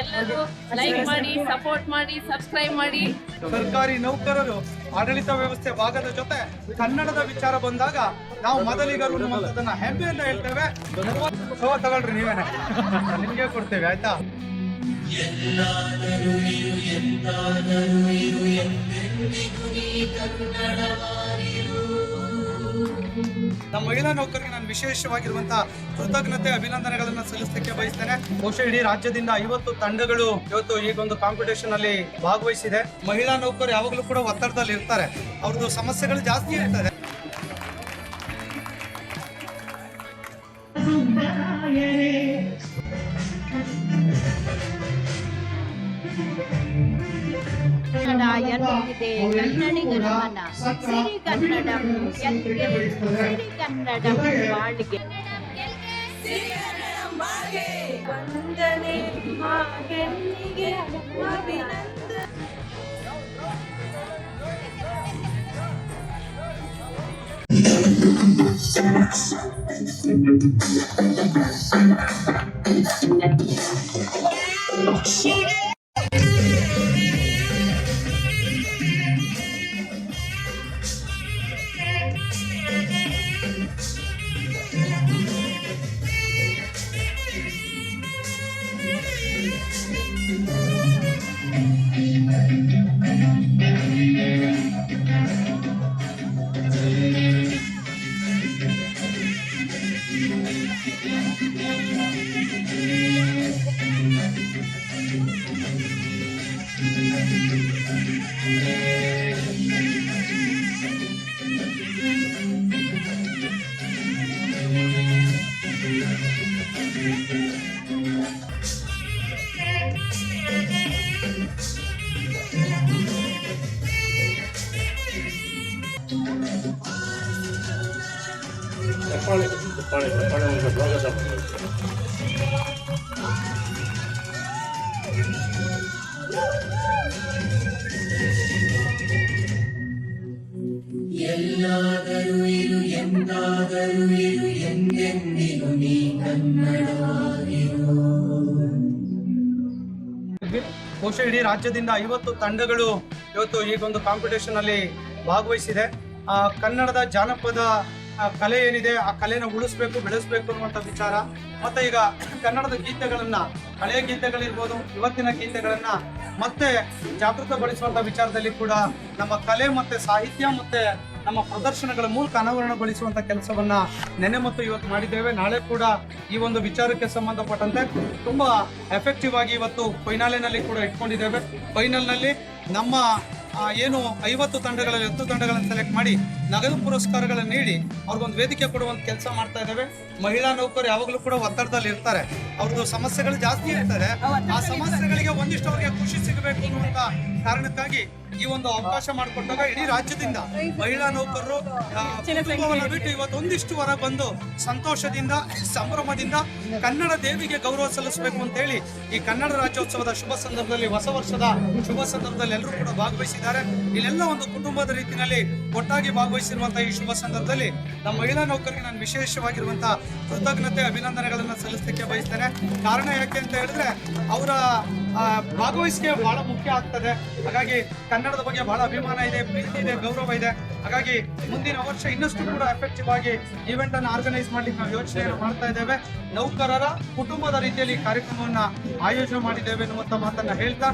ಎಲ್ಲರೂ ಲೈಕ್ ಮಾಡಿ ಸಪೋರ್ಟ್ ಮಾಡಿ ಸಬ್ಸ್ಕ್ರೈಬ್ ಮಾಡಿ. ಸರ್ಕಾರಿ ನೌಕರರು ಆಡಳಿತ ವ್ಯವಸ್ಥೆ ಭಾಗದ ಜೊತೆ ಕನ್ನಡದ ವಿಚಾರ ಬಂದಾಗ ನಾವು ಮೊದಲಿಗರು ಅನ್ನುವಂಥದ್ದನ್ನ ಹೆಮ್ಮೆಯಿಂದ ಹೇಳ್ತೇವೆ. ಸೋ ತಗೊಳ್ರಿ ನೀವೇನೆ. ನಿಮ್ಗೆ ಕೊಡ್ತೇವೆ ಆಯ್ತಾ? ನಮ್ಮ ಮಹಿಳಾ ನೌಕರಿಗೆ ನಾನು ವಿಶೇಷವಾಗಿರುವಂತಹ ಕೃತಜ್ಞತೆ, ಅಭಿನಂದನೆಗಳನ್ನು ಸಲ್ಲಿಸಲಿಕ್ಕೆ ಬಯಸ್ತೇನೆ. ಬಹುಶಃ ಇಡೀ ರಾಜ್ಯದಿಂದ ಐವತ್ತು ತಂಡಗಳು ಇವತ್ತು ಈಗ ಒಂದು ಕಾಂಪಿಟೇಷನ್ ಅಲ್ಲಿ ಭಾಗವಹಿಸಿದೆ. ಮಹಿಳಾ ನೌಕರು ಯಾವಾಗಲೂ ಕೂಡ ಒತ್ತಡದಲ್ಲಿ ಇರ್ತಾರೆ. ಅವ್ರದ್ದು ಸಮಸ್ಯೆಗಳು ಜಾಸ್ತಿ ಇರ್ತದೆ. ಕನ್ನಡ ಎಲ್ಲಿದೆ ಕನ್ನಡಿಗರ ಮನ ಸಿರಿ ಕನ್ನಡ. ಎಲ್ಲಿದೆ ಕನ್ನಡ ಬಾಳಿಗೆ. ವಂದನೆ ಆ ಹೆಣ್ಣಿಗೆ ಅಭಿನಂದನೆ ಬಹುಶಃ ಇಡೀ ರಾಜ್ಯದಿಂದ ಐವತ್ತು ತಂಡಗಳು ಇವತ್ತು ಈಗ ಒಂದು ಕಾಂಪಿಟೇಷನ್ ಅಲ್ಲಿ ಭಾಗವಹಿಸಿದೆ. ಕನ್ನಡದ ಜಾನಪದ ಕಲೆ ಏನಿದೆ, ಆ ಕಲೆನ ಉಳಿಸ್ಬೇಕು, ಬೆಳೆಸ್ಬೇಕು ಅನ್ನುವಂಥ ವಿಚಾರ. ಮತ್ತೆ ಈಗ ಕನ್ನಡದ ಗೀತೆಗಳನ್ನ, ಹಳೆಯ ಗೀತೆಗಳಿರ್ಬೋದು, ಇವತ್ತಿನ ಗೀತೆಗಳನ್ನ ಮತ್ತೆ ಜಾಗೃತಗೊಳಿಸುವಂತ ವಿಚಾರದಲ್ಲಿ ಕೂಡ ನಮ್ಮ ಕಲೆ ಮತ್ತೆ ಸಾಹಿತ್ಯ ಮತ್ತೆ ನಮ್ಮ ಪ್ರದರ್ಶನಗಳ ಮೂಲಕ ಅನಾವರಣಗೊಳಿಸುವಂಥ ಕೆಲಸವನ್ನ ನೆನೆ ಮತ್ತು ಇವತ್ತು ಮಾಡಿದ್ದೇವೆ. ನಾಳೆ ಕೂಡ ಈ ಒಂದು ವಿಚಾರಕ್ಕೆ ಸಂಬಂಧಪಟ್ಟಂತೆ ತುಂಬಾ ಎಫೆಕ್ಟಿವ್ ಆಗಿ ಇವತ್ತು ಫೈನಾಲಿನಲ್ಲಿ ಕೂಡ ಇಟ್ಕೊಂಡಿದ್ದೇವೆ. ಫೈನಲ್ನಲ್ಲಿ ನಮ್ಮ ಏನು ಐವತ್ತು ತಂಡಗಳಲ್ಲಿ ಹತ್ತು ತಂಡಗಳನ್ನು ಸೆಲೆಕ್ಟ್ ಮಾಡಿ ನಗದು ಪುರಸ್ಕಾರಗಳನ್ನು ನೀಡಿ ಅವ್ರಿಗೊಂದು ವೇದಿಕೆ ಕೊಡುವಂತ ಕೆಲಸ ಮಾಡ್ತಾ ಇದ್ದಾವೆ ಮಹಿಳಾ ನೌಕರು ಯಾವಾಗಲೂ ಕೂಡ ಒತ್ತಡದಲ್ಲಿ ಇರ್ತಾರೆ. ಅವ್ರದ್ದು ಸಮಸ್ಯೆಗಳು ಜಾಸ್ತಿ ಇರ್ತಾರೆ. ಆ ಸಮಸ್ಯೆಗಳಿಗೆ ಒಂದಿಷ್ಟು ಅವರಿಗೆ ಖುಷಿ ಸಿಗಬೇಕು ಅನ್ನುವಂತ ಕಾರಣಕ್ಕಾಗಿ ಈ ಒಂದು ಅವಕಾಶ ಮಾಡಿಕೊಟ್ಟಾಗ ಇಡೀ ರಾಜ್ಯದಿಂದ ಮಹಿಳಾ ನೌಕರರು ಬಿಟ್ಟು ಇವತ್ತು ಒಂದಿಷ್ಟು ಹೊರ ಬಂದು ಸಂತೋಷದಿಂದ ಸಂಭ್ರಮದಿಂದ ಕನ್ನಡ ದೇವಿಗೆ ಗೌರವ ಸಲ್ಲಿಸಬೇಕು ಅಂತ ಹೇಳಿ ಈ ಕನ್ನಡ ರಾಜ್ಯೋತ್ಸವದ ಶುಭ ಸಂದರ್ಭದಲ್ಲಿ ಹೊಸ ವರ್ಷದ ಶುಭ ಸಂದರ್ಭದಲ್ಲಿ ಎಲ್ಲರೂ ಕೂಡ ಭಾಗವಹಿಸಿದ್ದಾರೆ. ಇಲ್ಲೆಲ್ಲ ಒಂದು ಕುಟುಂಬದ ರೀತಿಯಲ್ಲಿ ಒಟ್ಟಾಗಿ ಭಾಗವಹಿಸಿರುವಂತಹ ಈ ಶುಭ ಸಂದರ್ಭದಲ್ಲಿ ನಮ್ಮ ಮಹಿಳಾ ನೌಕರಿಗೆ ನಾನು ವಿಶೇಷವಾಗಿರುವಂತಹ ಕೃತಜ್ಞತೆ, ಅಭಿನಂದನೆಗಳನ್ನು ಸಲ್ಲಿಸಲಿಕ್ಕೆ ಬಯಸ್ತೇನೆ. ಕಾರಣ ಯಾಕೆ ಅಂತ ಹೇಳಿದ್ರೆ, ಅವರ ಭಾಗವಹಿಸಿಕೆ ಬಹಳ ಮುಖ್ಯ ಆಗ್ತದೆ. ಹಾಗಾಗಿ ಕನ್ನಡದ ಬಗ್ಗೆ ಬಹಳ ಅಭಿಮಾನ ಇದೆ, ಪ್ರೀತಿ ಇದೆ, ಗೌರವ ಇದೆ. ಹಾಗಾಗಿ ಮುಂದಿನ ವರ್ಷ ಇನ್ನಷ್ಟು ಕೂಡ ಎಫೆಕ್ಟಿವ್ ಆಗಿ ಈವೆಂಟ್ ಅನ್ನು ಆರ್ಗನೈಸ್ ಮಾಡ್ಲಿಕ್ಕೆ ನಾವು ಯೋಚನೆಯನ್ನು ಮಾಡ್ತಾ ಇದ್ದೇವೆ. ನೌಕರರ ಕುಟುಂಬದ ರೀತಿಯಲ್ಲಿ ಕಾರ್ಯಕ್ರಮವನ್ನ ಆಯೋಜನೆ ಮಾಡಿದ್ದೇವೆ ಎನ್ನುವಂತ ಮಾತನ್ನ ಹೇಳ್ತಾ,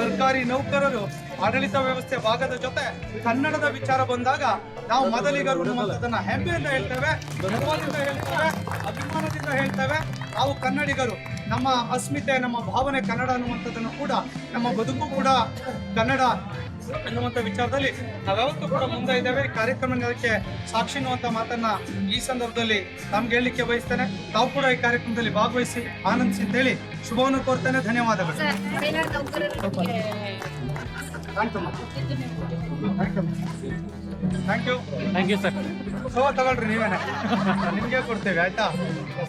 ಸರ್ಕಾರಿ ನೌಕರರು ಆಡಳಿತ ವ್ಯವಸ್ಥೆ ಭಾಗದ ಜೊತೆ ಕನ್ನಡದ ವಿಚಾರ ಬಂದಾಗ ನಾವು ಮೊದಲಿಗರು ಅನ್ನುವಂಥದ್ದನ್ನ ಹೆಮ್ಮೆಯಿಂದ ಹೇಳ್ತೇವೆ, ಗೌರವದಿಂದ ಹೇಳ್ತೇವೆ, ಅಭಿಮಾನದಿಂದ ಹೇಳ್ತೇವೆ. ನಾವು ಕನ್ನಡಿಗರು ನಮ್ಮ ಅಸ್ಮಿತೆ ನಮ್ಮ ಭಾವನೆ ಕನ್ನಡ ಅನ್ನುವಂಥದ್ದನ್ನು ಕೂಡ ನಮ್ಮ ಬದುಕು ಕೂಡ ಕನ್ನಡ ಅನ್ನುವಂಥ ವಿಚಾರದಲ್ಲಿ ನಾವ್ಯಾವತ್ತೂ ಕೂಡ ಮುಂದೆ ಇದ್ದೇವೆ. ಕಾರ್ಯಕ್ರಮ ಅದಕ್ಕೆ ಸಾಕ್ಷಿ ಅನ್ನುವಂಥ ಮಾತನ್ನ ಈ ಸಂದರ್ಭದಲ್ಲಿ ತಮ್ಗೆ ಹೇಳಲಿಕ್ಕೆ ಬಯಸ್ತೇನೆ. ತಾವು ಕೂಡ ಈ ಕಾರ್ಯಕ್ರಮದಲ್ಲಿ ಭಾಗವಹಿಸಿ ಆನಂದಿಸಿ ಅಂತ ಹೇಳಿ ಶುಭವನ್ನು ಕೋರ್ತೇನೆ. ಧನ್ಯವಾದಗಳು. Thank you thank you thank you sir so ತಗೊಳ್ರಿ ನೀವೇನೆ. ನಿಮಗೆ ಕೊಡ್ತೇವೆ ಆಯ್ತಾ?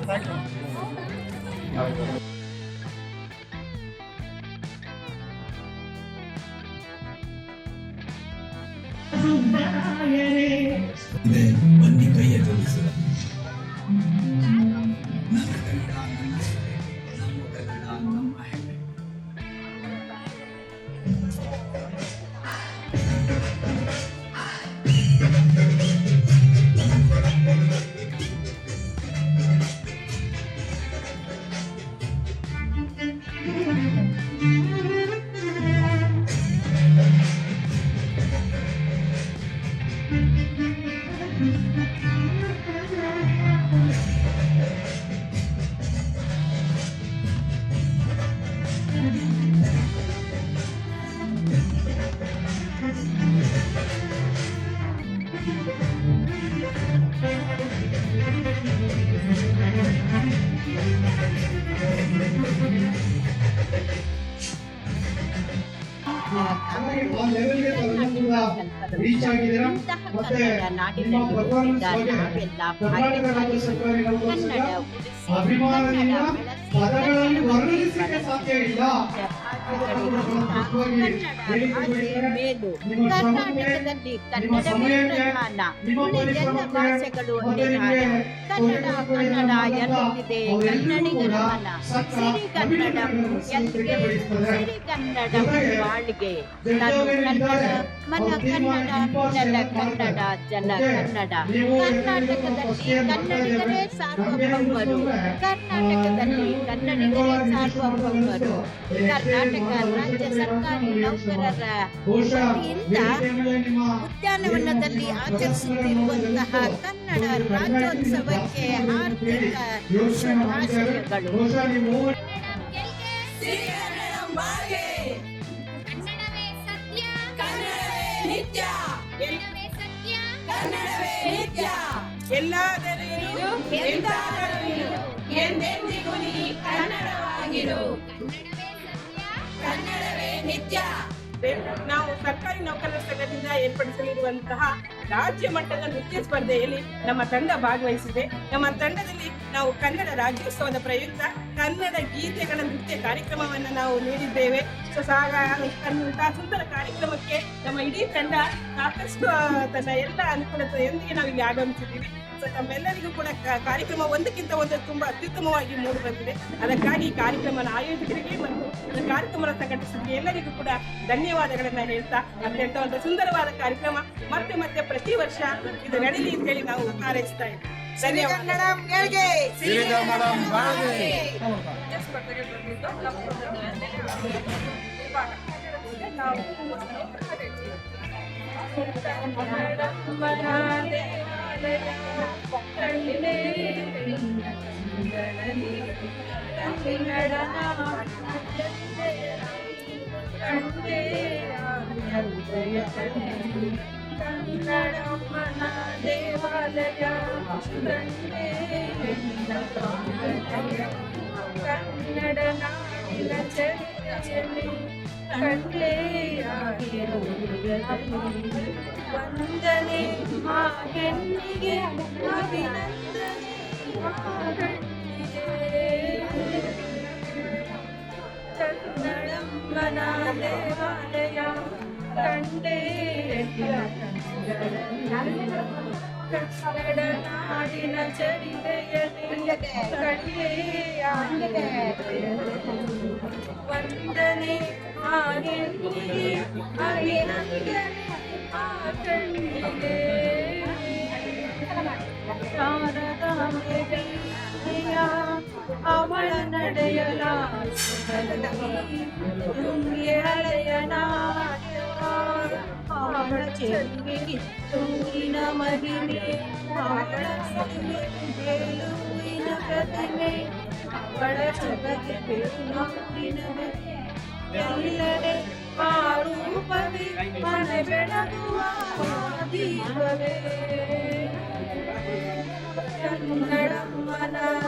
ಥ್ಯಾಂಕ್ ಯು ಬನ್ನಿ ಕೈ ತೋರಿಸಿದ ನಮ್ಮ ಕನ್ನಡ ನಮ್ಮ ಸೆಲೆ ನಮ್ಮ ಕನ್ನಡ ನಮ್ಮ ಹೆಮ್ಮೆ ಇಂತಹ ಮತ್ತೆ ಕನ್ನಡ ಬಗ್ಗೆ ನಾವೆಲ್ಲ ಕನ್ನಡ ಉಳಿಸಿ, ಅಭಿಮಾನದಿಂದ ಕನ್ನಡ ಬೆಳೆಸಿ, ಕನ್ನಡ ವರ್ಣಿಸಲಿಕ್ಕೆ ಸಾಧ್ಯ ಇಲ್ಲ. ಮೇಲು ಕರ್ನಾಟಕದಲ್ಲಿ ಕನ್ನಡವೇ ಪ್ರಧಾನ ಉಳಿದೆಲ್ಲ ಭಾಷೆಗಳು ಕನ್ನಡ ಕನ್ನಡ ಎನ್ನುತ್ತಿದೆ ಕನ್ನಡಿಗರ ಮನ ಕನ್ನಡ ಎಲ್ಲಿಗೆ ಕನ್ನಡ ಬಾಳಿಗೆ ನಾನು ಕನ್ನಡ ಮನ ಕನ್ನಡ ಜಲ ಕನ್ನಡ ಜನ ಕನ್ನಡ ಕರ್ನಾಟಕದಲ್ಲಿ ಕನ್ನಡಿಗರೇ ಸಾರ್ವಭೌಮರು. ಕರ್ನಾಟಕದಲ್ಲಿ ಕನ್ನಡಿಗರೇ ಸಾರ್ವಭೌಮರು. ಕರ್ನಾಟಕ ರಾಜ್ಯ ಸರ್ಕಾರಿ ನೌಕರರ ವತಿಯಿಂದ ಉದ್ಯಾನವನದಲ್ಲಿ ಆಚರಿಸುತ್ತಿರುವಂತಹ ಕನ್ನಡ ರಾಜ್ಯೋತ್ಸವಕ್ಕೆ ಹಾರ್ದಿಕ ಶುಭಾಶಯಗಳು. ಎಲ್ಲಾದರೂ ಎಂದಾದರೂ ಎಂದೆಂದಿಗೂ ನೀ ಕನ್ನಡವಾಗಿರು. ನಾವು ಸರ್ಕಾರಿ ನೌಕರರ ಸಂಘದಿಂದ ಏರ್ಪಡಿಸಲಿರುವಂತಹ ರಾಜ್ಯ ಮಟ್ಟದ ನೃತ್ಯ ಸ್ಪರ್ಧೆಯಲ್ಲಿ ನಮ್ಮ ತಂಡ ಭಾಗವಹಿಸಿದೆ. ನಮ್ಮ ತಂಡದಲ್ಲಿ ನಾವು ಕನ್ನಡ ರಾಜ್ಯೋತ್ಸವದ ಪ್ರಯುಕ್ತ ಕನ್ನಡ ಗೀತೆಗಳ ನೃತ್ಯ ಕಾರ್ಯಕ್ರಮವನ್ನು ನಾವು ನೀಡಿದ್ದೇವೆ. ಸೊ ಅಂತಹ ಸುಂದರ ಕಾರ್ಯಕ್ರಮಕ್ಕೆ ನಮ್ಮ ಇಡೀ ತಂಡ ಸಾಕಷ್ಟು ತನ್ನ ಎಲ್ಲ ಅನುಕೂಲತೆಯೊಂದಿಗೆ ನಾವು ಇಲ್ಲಿ ಆಗಮಿಸಿದ್ದೀವಿ. ತಮ್ಮೆಲ್ಲರಿಗೂ ಕೂಡ ಕಾರ್ಯಕ್ರಮ ಒಂದಕ್ಕಿಂತ ಒಂದು ತುಂಬಾ ಅತ್ಯುತ್ತಮವಾಗಿ ಮೂಡಿ ಬಂದಿದೆ ಅದಕ್ಕಾಗಿ ಈ ಕಾರ್ಯಕ್ರಮದ ಆಯೋಜಕರಿಗೆ ಮತ್ತು ಈ ಕಾರ್ಯಕ್ರಮ ಸಂಘಟಿಸಿದ ಎಲ್ಲರಿಗೂ ಕೂಡ ಧನ್ಯವಾದಗಳನ್ನ ಹೇಳ್ತಾ ಅತ್ಯಂತ ಒಂದು ಸುಂದರವಾದ ಕಾರ್ಯಕ್ರಮ. ಮತ್ತೆ ಮತ್ತೆ ಪ್ರತಿ ವರ್ಷ ಇದು ನಡೀಲಿ ಅಂತ ಹೇಳಿ ನಾವು ಹಾರೈಸ್ತಾ ಇದ್ದೀವಿ ಧನ್ಯವಾದ. ಸ್ಪರ್ಧೆಗೆ ಬಂದಿದ್ದು ನಮ್ಮ ದೇವಾಲಯ ಕನ್ನಡ ನಾಡಿನ ಚರಿತ್ರೆಯಲ್ಲಿ ಕಂಡೇ ವಂದನೆ ಆ ಹೆಣ್ಣಿಗೆ ಅಭಿನಂದನೆ ಆ ಕನ್ನಡಮ್ಮನ ದೇವಾಲಯ ಕಂಡೇ ಕನ್ನಡ ನಾಡಿನ ಚರಿತೆಯಲ್ಲಿ ಕಂಡೇ ವಂದನೆ ಆ ಹೆಣ್ಣಿಗೆ ಅಭಿನಂದನೆ ಆ ಕಣ್ಣಿಗೆ ಶಾರದಾಂಬೆ ಪ್ರಿಯ ಅವಳ ನಡೆಯಲ ತುಂಗೆ ಹಳೆಯ ನಾಟ್ಯವ ಅವಳ ಚೆಲುವಿಗೆ ತುಂಗಿನ ಮಹಿಮೆ ಅವಳ ಗೆಲುವಿನ ಪ್ರತಿಮೆ ಅವಳ ಸೊಬಗೆ ಬೇಲೂರಿನ ಬೆಲೆ. ಎಲ್ಲೆಡೆ ಆ ರೂಪವೇ ಮನೆ ಬೆಳಗುವ ದೀಪವೇ ಕನ್ನಡಮ್ಮನ ದೇವಾಲಯ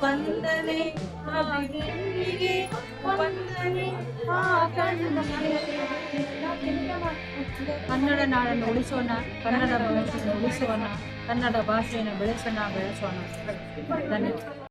ವಂದನೆ ಆ ಕಣ್ಣಿಗೆ ಕನ್ನಡ ನಾಡನ್ನು ಉಳಿಸೋಣ ಕನ್ನಡ ಭಾಷೆಯನ್ನು ಉಳಿಸೋಣ ಕನ್ನಡ ಭಾಷೆಯನ್ನು ಬೆಳೆಸೋಣ ಬೆಳೆಸೋಣ. ಧನ್ಯವಾದ.